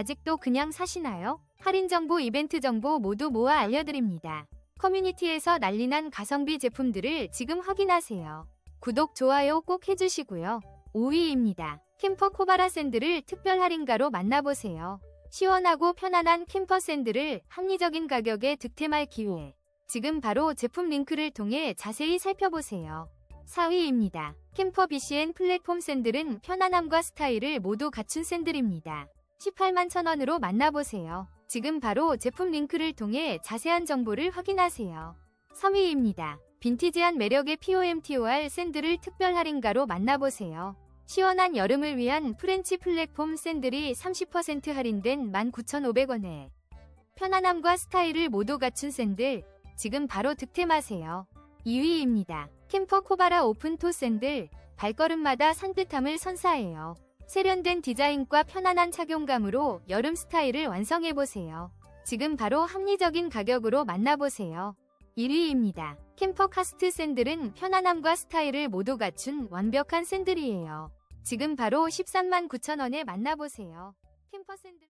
아직도 그냥 사시나요? 할인 정보, 이벤트 정보 모두 모아 알려드립니다. 커뮤니티에서 난리난 가성비 제품들을 지금 확인하세요. 구독, 좋아요 꼭 해주시고요. 5위입니다. 캠퍼 코바라 샌드를 특별 할인가로 만나보세요. 시원하고 편안한 캠퍼 샌드를 합리적인 가격에 득템할 기회. 지금 바로 제품 링크를 통해 자세히 살펴보세요. 4위입니다. 캠퍼 BCN 플랫폼 샌들은 편안함과 스타일을 모두 갖춘 샌들입니다. 18만 천원으로 만나보세요. 지금 바로 제품 링크를 통해 자세한 정보를 확인하세요. 3위입니다. 빈티지한 매력의 POMTOR 샌들을 특별 할인가로 만나보세요. 시원한 여름을 위한 프렌치 플랫폼 샌들이 30% 할인된 19,500원에 편안함과 스타일을 모두 갖춘 샌들 지금 바로 득템하세요. 2위입니다. 캠퍼 코바라 오픈토 샌들 발걸음마다 산뜻함을 선사해요. 세련된 디자인과 편안한 착용감으로 여름 스타일을 완성해보세요. 지금 바로 합리적인 가격으로 만나보세요. 1위입니다. 캠퍼 카스트 샌들은 편안함과 스타일을 모두 갖춘 완벽한 샌들이에요. 지금 바로 13만 9천원에 만나보세요. 캠퍼 샌들